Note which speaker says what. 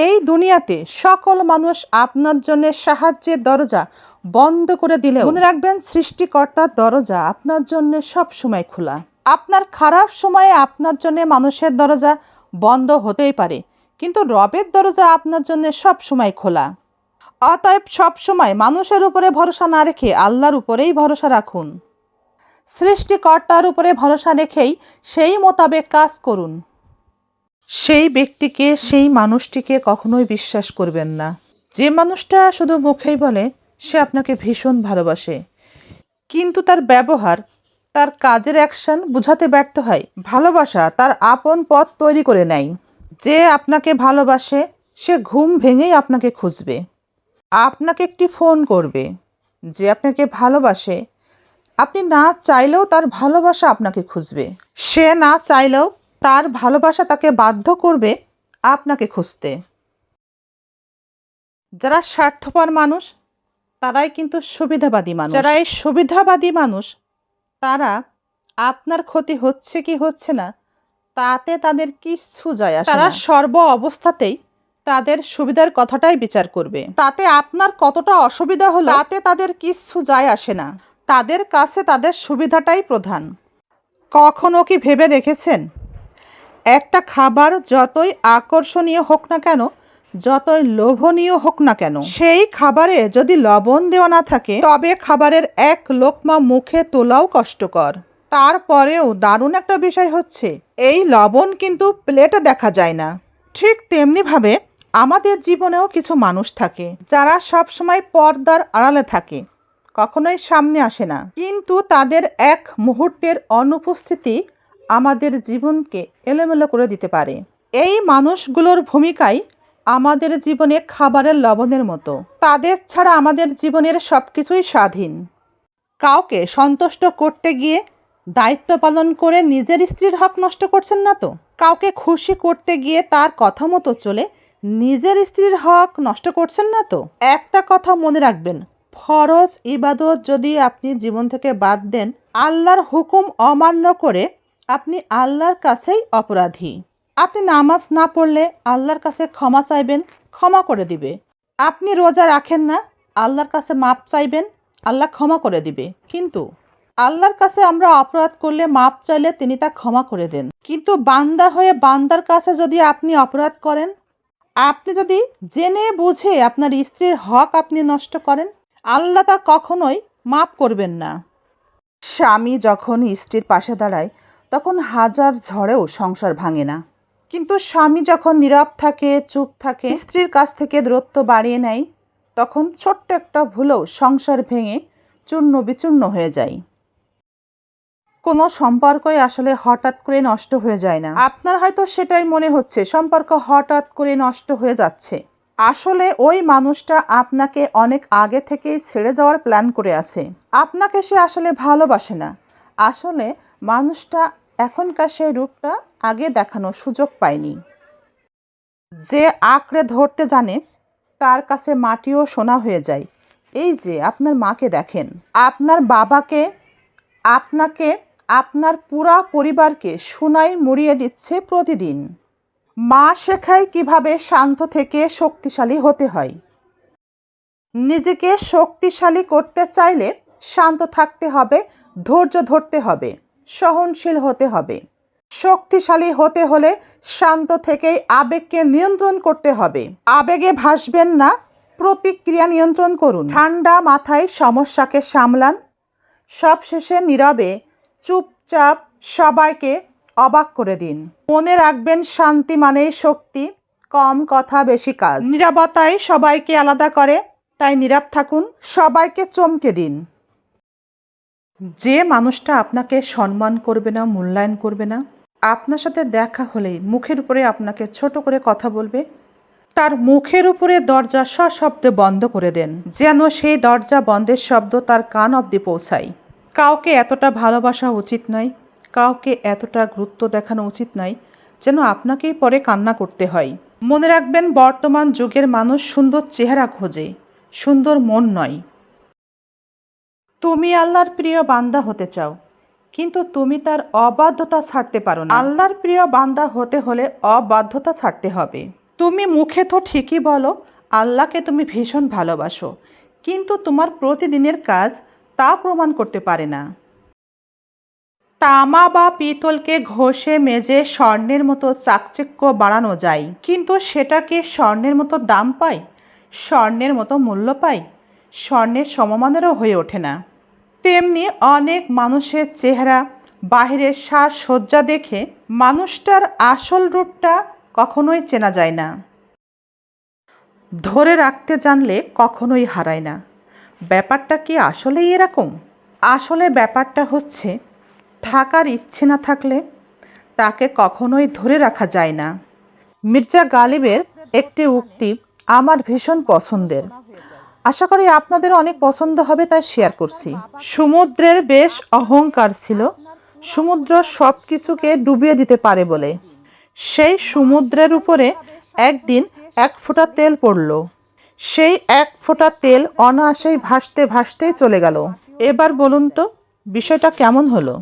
Speaker 1: এই দুনিয়াতে সকল মানুষ আপনার জন্য সাহায্যের দরজা বন্ধ করে দিলে মনে রাখবেন সৃষ্টিকর্তার দরজা আপনার জন্য সব সময় খোলা। আপনার খারাপ সময়ে আপনার জন্য মানুষের দরজা বন্ধ হতেই পারে, কিন্তু রবের দরজা আপনার জন্য সব সময় খোলা। অতএব সব সময় মানুষের উপরে ভরসা না রেখে আল্লাহর উপরেই ভরসা রাখুন। সৃষ্টিকর্তার উপরে ভরসা রেখেই সেই মোতাবেক কাজ করুন। সেই ব্যক্তিকে, সেই মানুষটিকে কখনোই বিশ্বাস করবেন না। যে মানুষটা শুধু মুখেই বলে, সে আপনাকে ভীষণ ভালোবাসে। কিন্তু তার ব্যবহার, তার কাজের অ্যাকশন বোঝাতে ব্যর্থ হয়। ভালোবাসা তার আপন পথ তৈরি করে নেয়। যে আপনাকে ভালোবাসে, সে ঘুম ভেঙেই আপনাকে খুঁজবে। আপনাকে একটি ফোন করবে যে আপনাকে ভালোবাসে। আপনি না চাইলেও তার ভালোবাসা আপনাকে খুঁজবে। সে না চাইলেও তার ভালোবাসা তাকে বাধ্য করবে আপনাকে খুঁজতে। যারা স্বার্থপর মানুষ তারাই কিন্তু সুবিধাবাদী মানুষ। যারা এই সুবিধাবাদী মানুষ তারা আপনার ক্ষতি হচ্ছে কি হচ্ছে না তাতে তাদের কিচ্ছু যায় আসে তারা সর্ব অবস্থাতেই তাদের সুবিধার কথাটাই বিচার করবে। তাতে আপনার কতটা অসুবিধা হলো তাতে তাদের কিচ্ছু যায় আসে না। তাদের কাছে তাদের সুবিধাটাই প্রধান। কখনো কি ভেবে দেখেছেন? একটা খাবার যতই আকর্ষণীয় হোক না কেন, যতই লোভনীয় হোক না কেন, সেই খাবারে যদি লবণ দেওয়া না থাকে, তবে খাবারের এক লোকমা মুখে তোলাও কষ্টকর। তারপরেও দারুণ একটা বিষয় হচ্ছে, এই লবণ কিন্তু প্লেটে দেখা যায় না। ঠিক তেমনিভাবে আমাদের জীবনেও কিছু মানুষ থাকে, যারা সব সময় পর্দার আড়ালে থাকে, কখনোই সামনে আসে না। কিন্তু তাদের এক মুহূর্তের অনুপস্থিতি আমাদের জীবনকে এলোমেলো করে দিতে পারে। এই মানুষগুলোর ভূমিকাই আমাদের জীবনে খাবারের লবণের মতো। তাদের ছাড়া আমাদের জীবনের সব কিছুই স্বাধীন। কাউকে সন্তুষ্ট করতে গিয়ে দায়িত্ব পালন করে নিজের স্ত্রীর হক নষ্ট করছেন না তো? কাউকে খুশি করতে গিয়ে তার কথা মতো চলে নিজের স্ত্রীর হক নষ্ট করছেন না তো? একটা কথা মনে রাখবেন, ফরজ ইবাদত যদি আপনি জীবন থেকে বাদ দেন, আল্লাহর হুকুম অমান্য করে আপনি আল্লাহর কাছেই অপরাধী। আপনি নামাজ না পড়লে আল্লাহর কাছে ক্ষমা চাইবেন, ক্ষমা করে দিবে। আপনি রোজা রাখেন না, আল্লাহর কাছে মাপ চাইবেন, আল্লাহ ক্ষমা করে দিবে। কিন্তু আল্লাহর কাছে আমরা অপরাধ করলে মাপ চাইলে তিনি তা ক্ষমা করে দেন। কিন্তু বান্দা হয়ে বান্দার কাছে যদি আপনি অপরাধ করেন, আপনি যদি জেনে বুঝে আপনার স্ত্রীর হক আপনি নষ্ট করেন, আল্লাহ তা কখনোই মাপ করবেন না। স্বামী যখন স্ত্রীর পাশে দাঁড়ায় তখন হাজার ঝড়েও সংসার ভাঙে না। কিন্তু স্বামী যখন নীরব থাকে, চুপ থাকে, স্ত্রীর কাছ থেকে দূরত্ব বাড়িয়ে নেয়, তখন ছোট্ট একটা ভুলেও সংসার ভেঙে চূর্ণ বিচূর্ণ হয়ে যায়। কোনো সম্পর্কই আসলে হঠাৎ করে নষ্ট হয়ে যায় না। আপনার হয়তো সেটাই মনে হচ্ছে, সম্পর্ক হঠাৎ করে নষ্ট হয়ে যাচ্ছে। আসলে ওই মানুষটা আপনাকে অনেক আগে থেকেই ছেড়ে যাওয়ার প্ল্যান করে আছে। আপনাকে সে আসলে ভালোবাসে না। আসলে মানুষটা এখনকার সেই রূপটা আগে দেখানোর সুযোগ পায়নি। যে আঁকড়ে ধরতে জানে, তার কাছে মাটিও সোনা হয়ে যায়। এই যে, আপনার মাকে দেখেন। আপনার বাবাকে, আপনাকে, আপনার পুরা পরিবারকে সোনায় মুড়িয়ে দিচ্ছে প্রতিদিন। মা শেখায় কীভাবে শান্ত থেকে শক্তিশালী হতে হয়। নিজেকে শক্তিশালী করতে চাইলে শান্ত থাকতে হবে, ধৈর্য ধরতে হবে। সহনশীল হতে হবে। শক্তিশালী হতে হলে শান্ত থেকেই আবেগকে নিয়ন্ত্রণ করতে হবে। আবেগে ভাসবেন না, প্রতিক্রিয়া নিয়ন্ত্রণ করুন। ঠান্ডা মাথায় সমস্যাকে সামলান। সবশেষে নীরবে চুপচাপ সবাইকে অবাক করে দিন। মনে রাখবেন শান্তি মানেই শক্তি, কম কথা বেশি কাজ। নিরাপত্তায় সবাইকে আলাদা করে, তাই নীরব থাকুন, সবাইকে চমকে দিন। যে মানুষটা আপনাকে সম্মান করবে না, মূল্যায়ন করবে না, আপনার সাথে দেখা হলেই মুখের উপরে আপনাকে ছোট করে কথা বলবে, তার মুখের উপরে দরজা সশব্দে বন্ধ করে দেন, যেন সেই দরজা বন্ধের শব্দ তার কান অবধি পৌঁছায়। কাউকে এতটা ভালোবাসা উচিত নয়, কাউকে এতটা গুরুত্ব দেখানো উচিত নয়, যেন আপনাকেই পরে কান্না করতে হয়। মনে রাখবেন, বর্তমান যুগের মানুষ সুন্দর চেহারা খোঁজে, সুন্দর মন নয়। তুমি আল্লাহর প্রিয় বান্দা হতে চাও, কিন্তু তুমি তার অবাধ্যতা ছাড়তে পারো না। আল্লাহর প্রিয় বান্দা হতে হলে অবাধ্যতা ছাড়তে হবে। তুমি মুখে তো ঠিকই বলো, আল্লাহকে তুমি ভীষণ ভালোবাসো, কিন্তু তোমার প্রতিদিনের কাজ তা প্রমাণ করতে পারে না। তামা বা পিতলকে ঘষে মেজে স্বর্ণের মতো চাকচিক্য বাড়ানো যায়, কিন্তু সেটাকে স্বর্ণের মতো দাম পায়? স্বর্ণের মতো মূল্য পায়? স্বর্ণের সমমানেরও হয়ে ওঠে না। তেমনি অনেক মানুষের চেহারা, বাহিরের সাজসজ্জা দেখে মানুষটার আসল রূপটা কখনোই চেনা যায় না। ধরে রাখতে জানলে কখনোই হারায় না। ব্যাপারটা কি আসলেই এরকম? আসলে ব্যাপারটা হচ্ছে, থাকার ইচ্ছে না থাকলে তাকে কখনোই ধরে রাখা যায় না। মির্জা গালিবের একটি উক্তি আমার ভীষণ পছন্দের। আশা করি আপনাদের অনেক পছন্দ হবে তাই শেয়ার করছি। সমুদ্রের বেশ অহংকার ছিল। সমুদ্র সব কিছুকে ডুবিয়ে দিতে পারে বলে। সেই সমুদ্রের উপরে একদিন এক ফোঁটা তেল পড়ল। সেই এক ফোঁটা তেল অনায়াসেই ভাসতে ভাসতেই চলে গেল। এবার বলুন তো, বিষয়টা কেমন হলো?